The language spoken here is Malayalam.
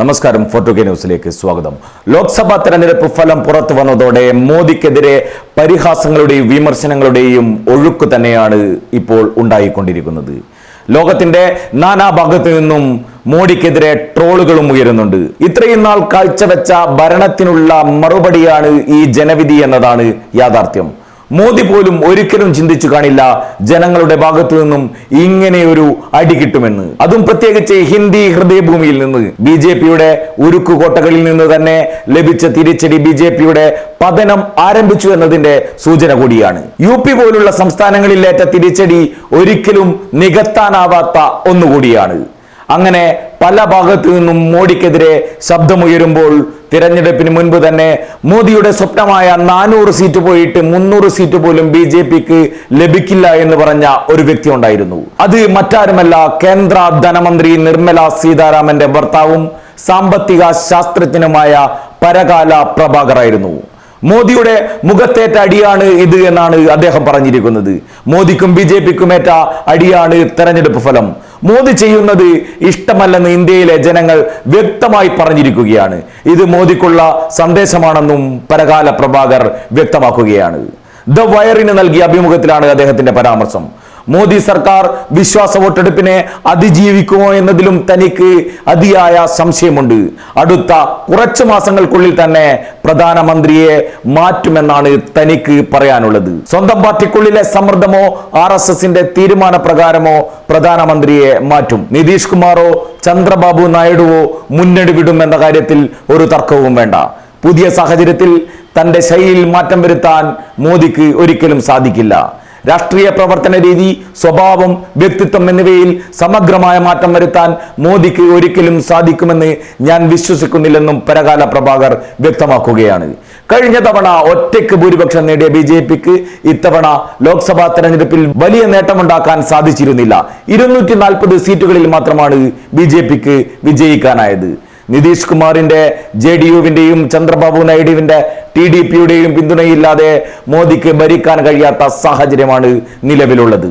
നമസ്കാരം ഫോട്ടോ കെ ന്യൂസിലേക്ക് സ്വാഗതം. ലോക്സഭാ തെരഞ്ഞെടുപ്പ് ഫലം പുറത്തു വന്നതോടെ മോദിക്കെതിരെ പരിഹാസങ്ങളുടെയും വിമർശനങ്ങളുടെയും ഒഴുക്ക് തന്നെയാണ് ഇപ്പോൾ ഉണ്ടായിക്കൊണ്ടിരിക്കുന്നത്. ലോകത്തിന്റെ നാനാഭാഗത്തു നിന്നും മോഡിക്കെതിരെ ട്രോളുകളും ഉയരുന്നുണ്ട്. ഇത്രയും നാൾ കാഴ്ചവെച്ച ഭരണത്തിനുള്ള മറുപടിയാണ് ഈ ജനവിധി എന്നതാണ് യാഥാർത്ഥ്യം. മോദി പോലും ഒരിക്കലും ചിന്തിച്ചു കാണില്ല ജനങ്ങളുടെ ഭാഗത്തു നിന്നും ഇങ്ങനെ ഒരു അടി കിട്ടുമെന്ന്. അതും പ്രത്യേകിച്ച് ഹിന്ദി ഹൃദയഭൂമിയിൽ നിന്ന്. ബി ജെ പിയുടെ ഉരുക്കുകോട്ടകളിൽ നിന്ന് തന്നെ ലഭിച്ച തിരിച്ചടി ബി ജെ പിയുടെ പതനം ആരംഭിച്ചു എന്നതിന്റെ സൂചന കൂടിയാണ്. യു പി പോലുള്ള സംസ്ഥാനങ്ങളിലേറ്റ തിരിച്ചടി ഒരിക്കലും നികത്താനാവാത്ത ഒന്നുകൂടിയാണ്. അങ്ങനെ പല ഭാഗത്തു നിന്നും മോഡിക്കെതിരെ ശബ്ദമുയരുമ്പോൾ തിരഞ്ഞെടുപ്പിന് മുൻപ് തന്നെ മോദിയുടെ സ്വപ്നമായ നാനൂറ് സീറ്റ് പോയിട്ട് മുന്നൂറ് സീറ്റ് പോലും ബി ജെ പിക്ക് ലഭിക്കില്ല എന്ന് പറഞ്ഞ ഒരു വ്യക്തി ഉണ്ടായിരുന്നു. അത് മറ്റാരുമല്ല കേന്ദ്ര ധനമന്ത്രി നിർമ്മല സീതാരാമന്റെ ഭർത്താവും സാമ്പത്തിക ശാസ്ത്രജ്ഞനുമായ പരകാല പ്രഭാകറായിരുന്നു മോദിയുടെ മുഖത്തേറ്റ അടിയാണ് ഇത് എന്നാണ് അദ്ദേഹം പറഞ്ഞിരിക്കുന്നത്. മോദിക്കും ബി ജെ പിക്കും ഏറ്റ അടിയാണ് തെരഞ്ഞെടുപ്പ് ഫലം. മോദി ചെയ്യുന്നത് ഇഷ്ടമല്ലെന്ന് ഇന്ത്യയിലെ ജനങ്ങൾ വ്യക്തമായി പറഞ്ഞിരിക്കുകയാണ്. ഇത് മോദിക്കുള്ള സന്ദേശമാണെന്നും പരകാല പ്രഭാകർ വ്യക്തമാക്കുകയാണ്. ദ വയറിന് നൽകിയ അഭിമുഖത്തിലാണ് അദ്ദേഹത്തിന്റെ പരാമർശം. മോദി സർക്കാർ വിശ്വാസ വോട്ടെടുപ്പിനെ അതിജീവിക്കുമോ എന്നതിലും തനിക്ക് അതിയായ സംശയമുണ്ട്. അടുത്ത കുറച്ച് മാസങ്ങൾക്കുള്ളിൽ തന്നെ പ്രധാനമന്ത്രിയെ മാറ്റുമെന്നാണ് തനിക്ക് പറയാനുള്ളത്. സ്വന്തം പാർട്ടിക്കുള്ളിലെ സമ്മർദ്ദമോ ആർ എസ് എസിന്റെ തീരുമാനപ്രകാരമോ പ്രധാനമന്ത്രിയെ മാറ്റും. നിതീഷ് കുമാറോ ചന്ദ്രബാബു നായിഡുവോ മുന്നണി വിടുമെന്ന കാര്യത്തിൽ ഒരു തർക്കവും വേണ്ട. പുതിയ സാഹചര്യത്തിൽ തന്റെ ശൈലിയിൽ മാറ്റം വരുത്താൻ മോദിക്ക് ഒരിക്കലും സാധിക്കില്ല. രാഷ്ട്രീയ പ്രവർത്തന രീതി സ്വഭാവം വ്യക്തിത്വം എന്നിവയിൽ സമഗ്രമായ മാറ്റം വരുത്താൻ മോദിക്ക് ഒരിക്കലും സാധിക്കുമെന്ന് ഞാൻ വിശ്വസിക്കുന്നില്ലെന്നും പരകാല പ്രഭാകർ വ്യക്തമാക്കുകയാണ്. കഴിഞ്ഞ തവണ ഒറ്റയ്ക്ക് ഭൂരിപക്ഷം നേടിയ ബി ജെ പിക്ക് ഇത്തവണ ലോക്സഭാ തെരഞ്ഞെടുപ്പിൽ വലിയ നേട്ടമുണ്ടാക്കാൻ സാധിച്ചിരുന്നില്ല. ഇരുന്നൂറ്റി നാൽപ്പത് സീറ്റുകളിൽ മാത്രമാണ് ബി ജെ പിക്ക് വിജയിക്കാനായത്. നിതീഷ് കുമാറിന്റെ ജെ ഡി യുവിന്റെയും ചന്ദ്രബാബു നായിഡുവിന്റെ ടി ഡി പിയുടെയും പിന്തുണയില്ലാതെ മോദിക്ക് ഭരിക്കാൻ കഴിയാത്ത സാഹചര്യമാണ് നിലവിലുള്ളത്.